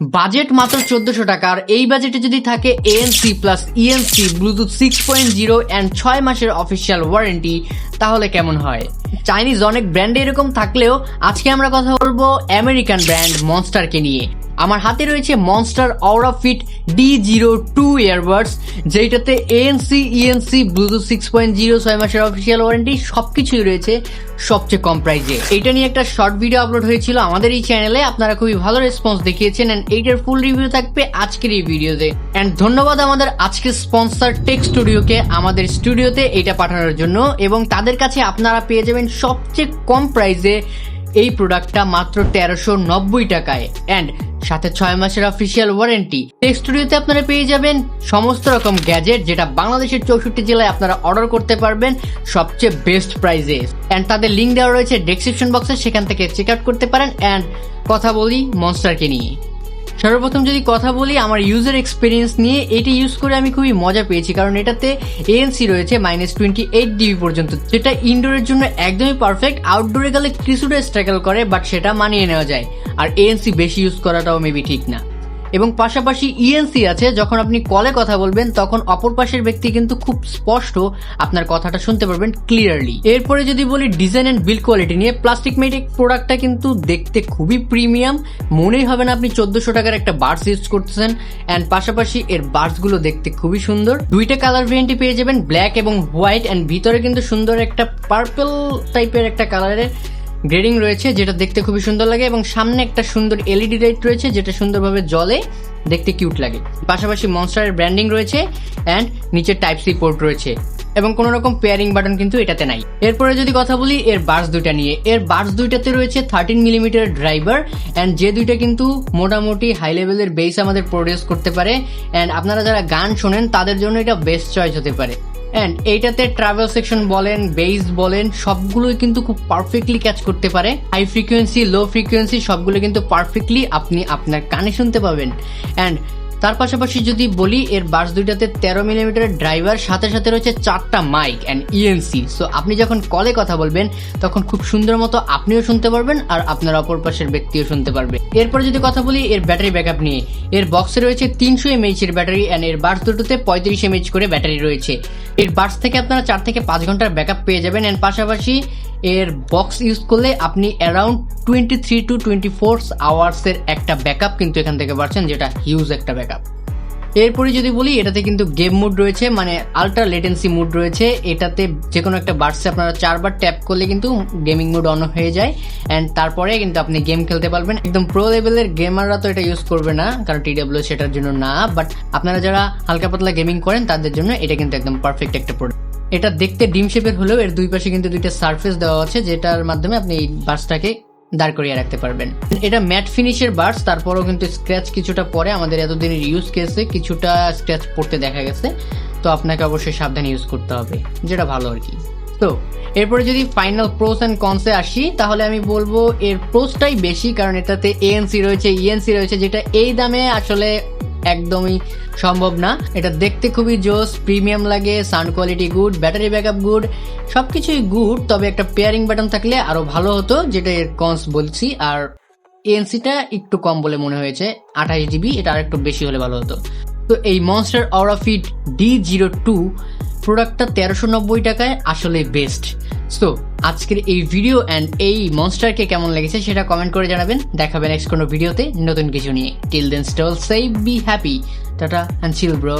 Budget মাত্র চোদ্দশো টাকা, আর এই বাজেটে যদি থাকে ANC plus ENC Bluetooth six point zero and ছয় মাসের অফিসিয়াল ওয়ারেন্টি তাহলে কেমন হয়? চাইনিজ অনেক ব্র্যান্ড এরকম থাকলেও আজকে আমরা কথা বলব আমেরিকান ব্র্যান্ড মনস্টারকে নিয়ে। আমার হাতে রয়েছে Monster Aura Fit D zero two earbuds যেটাতে ANC ENC Bluetooth six point zero ছয় মাসের অফিসিয়াল ওয়ারেন্টি সব কিছুই রয়েছে সবচেয়ে কম প্রাইজে এটা নিয়ে একটা শর্ট ভিডিও আপলোড হয়েছিল আমাদের এই চ্যানেলে আপনারা খুবই ভালো রেসপন্স দেখিয়েছেন অ্যান্ড এইটার ফুল রিভিউ থাকবে আজকের এই ভিডিওতে অ্যান্ড ধন্যবাদ আমাদের আজকের স্পন্সর টেক স্টুডিওকে আমাদের স্টুডিওতে এটা পাঠানোর জন্য এবং তাদের কাছে আপনারা পেয়ে যাবেন সবচেয়ে কম প্রাইসে এই প্রোডাক্টটা মাত্র তেরোশো নব্বই টাকায়। অ্যান্ড সাথে ছয় মাসের অফিসিয়াল ওয়ারেন্টি টেক স্টুডিওতে আপনারা পেয়ে যাবেন সমস্ত রকম গ্যাজেট যেটা বাংলাদেশের চৌষট্টি জেলায় আপনারা অর্ডার করতে পারবেন সবচেয়ে বেস্ট প্রাইজে অ্যান্ড তাদের লিঙ্ক দেওয়া রয়েছে ডেসক্রিপশন বক্সে সেখান থেকে চেক আউট করতে পারেন। অ্যান্ড কথা বলি মনস্টারকে নিয়ে। সর্বপ্রথম যদি কথা বলি আমার ইউজার এক্সপিরিয়েন্স নিয়ে, এটি ইউজ করে আমি খুবই মজা পেয়েছি, কারণ এটাতে এএনসি রয়েছে মাইনাস টোয়েন্টি এইট ডিবি পর্যন্ত, যেটা ইনডোরের জন্য একদমই পারফেক্ট আউটডোরে গেলে কিছুটা স্ট্রাগল করে বাট সেটা মানিয়ে নেওয়া যায়। আর এএনসি বেশি ইউজ করাটাও মেবি ঠিক না। এবং পাশাপাশি ইএনসি আছে, যখন আপনি কলে কথা বলবেন, তখন অপর পাশের ব্যক্তি কিন্তু খুব স্পষ্ট আপনার কথাটা শুনতে পারবেন ক্লিয়ারলি এরপরে যদি বলি ডিজাইন অ্যান্ড বিল্ড কোয়ালিটি নিয়ে প্লাস্টিক মেটিক প্রোডাক্টটা কিন্তু দেখতে খুবই প্রিমিয়াম মনেই হবে না আপনি চোদ্দশো টাকার একটা বার্স ইউজ করতেছেন অ্যান্ড পাশাপাশি এর বার্সগুলো দেখতে খুবই সুন্দর। দুইটা কালার ভেরিয়েন্টই পেয়ে যাবেন ব্ল্যাক এবং হোয়াইট অ্যান্ড ভিতরে কিন্তু সুন্দর একটা পার্পল টাইপের একটা কালারের গ্রেডিং রয়েছে, যেটা দেখতে খুবই সুন্দর লাগে, এবং সামনে একটা সুন্দর এলইডি লাইট রয়েছে, যেটা সুন্দরভাবে জলে দেখতে কিউট লাগে। পাশাপাশি মনস্টারের ব্র্যান্ডিং রয়েছে অ্যান্ড নিচে টাইপ সি পোর্ট রয়েছে, এবং কোনো রকম পেয়ারিং বাটন কিন্তু এটাতে নাই। এরপরে যদি কথা বলি, এর বার্স দুইটা নিয়ে। এর বার্স দুইটাতে রয়েছে থার্টিন মিলিমিটার ড্রাইভার অ্যান্ড যে দুইটা কিন্তু মোটামুটি হাই লেভেলের বেস আমাদের প্রডিউস করতে পারে অ্যান্ড আপনারা যারা গান শোনেন, তাদের জন্য এটা বেস্ট চয়েস হতে পারে। অ্যান্ড এইটাতে ট্রাভেল সেকশন বলেন বেস বলেন, সবগুলোই কিন্তু খুব পারফেক্টলি ক্যাচ করতে পারে। হাই ফ্রিকোয়েন্সি লো ফ্রিকোয়েন্সি সবগুলো কিন্তু পারফেক্টলি আপনি আপনার কানে শুনতে পাবেন। অ্যান্ড তার পাশাপাশি যদি বলি, এর বাস দুইটাতে তেরো মিলিমিটারের ড্রাইভার, সাথে সাথে রয়েছে চারটা মাইক অ্যান্ড ইএনসি সো আপনি যখন কলে কথা বলবেন, তখন খুব সুন্দর মতো আপনিও শুনতে পারবেন আর আপনার অপর পাশের ব্যক্তিও শুনতে পারবে। এরপরে যদি কথা বলি, এর ব্যাটারি ব্যাকআপ নিয়ে। এর বক্সে রয়েছে তিনশো এমএইচ এর ব্যাটারি অ্যান্ড এর বাস দুটোতে পঁয়ত্রিশ এমএইচ করে ব্যাটারি রয়েছে। এর বাস থেকে আপনারা চার থেকে পাঁচ ঘণ্টার ব্যাকআপ পেয়ে যাবেন অ্যান্ড পাশাপাশি এর বক্স ইউজ করলে আপনি around twenty three to twenty four আওয়ার্সের একটা ব্যাকআপ কিন্তু এখান থেকে পাচ্ছেন, যেটা হিউজ একটা ব্যাকআপ এরপরে যদি বলি, এটাতে কিন্তু গেম মুড রয়েছে মানে আলট্রা লেটেন্সি মুড রয়েছে। এটাতে যে কোনো একটা বার্সে আপনারা চারবার ট্যাপ করলে কিন্তু গেমিং মুড অন হয়ে যায়। অ্যান্ড তারপরে কিন্তু আপনি গেম খেলতে পারবেন। একদম প্রো লেভেলের গেমাররা তো এটা ইউজ করবে না, কারণ টিডাব্লিউ সেটার জন্য না। বাট আপনারা যারা হালকা পাতলা গেমিং করেন, তাদের জন্য এটা কিন্তু একদম পারফেক্ট একটা প্রোডাক্ট এটা দেখতে ডিম শেপের হলেও এর দুই পাশে কিন্তু দুইটা সারফেস দেওয়া আছে, যেটার মাধ্যমে আপনি এই বার্সটাকে দাঁড় করিয়ে রাখতে পারবেন। এটা ম্যাট ফিনিশের বার্স, তারপরেও কিন্তু স্ক্র্যাচ কিছুটা পরে আমাদের এতদিনের ইউজ কেসে কিছুটা স্ক্র্যাচ পড়তে দেখা গেছে, তো আপনাকে অবশ্যই সাবধানে ইউজ করতে হবে, যেটা ভালো আর কি। তো, এরপরে যদি ফাইনাল প্রোস অ্যান্ড কনসে আসি, তাহলে আমি বলব এর প্রোসটাই বেশি, কারণ এটাতে এএনসি রয়েছে ইএনসি রয়েছে, যেটা এই দামে আসলে একদমই সম্ভব না। এটা দেখতে খুবই জোস প্রিমিয়াম লাগে sound quality good battery backup good সবকিছুই গুড তবে একটা পেয়ারিং বাটন থাকলে আরও ভালো হতো, যেটা এর কনস বলছি। আর এনসিটা একটু কম বলে মনে হয়েছে, আঠাশ জিবি এটা আর একটু বেশি হলে ভালো হতো। তো এই মনস্টার অরাফিট ডি জিরো টু প্রোডাক্টটা তেরোশো নব্বই টাকায় আসলে বেস্ট সো আজকের এই ভিডিও অ্যান্ড এই মনস্টারকে কেমন লেগেছে সেটা কমেন্ট করে জানাবেন। দেখাবে নেক্সট কোনো ভিডিওতে নতুন কিছু নিয়ে। Till then stay safe be happy tata and chill bro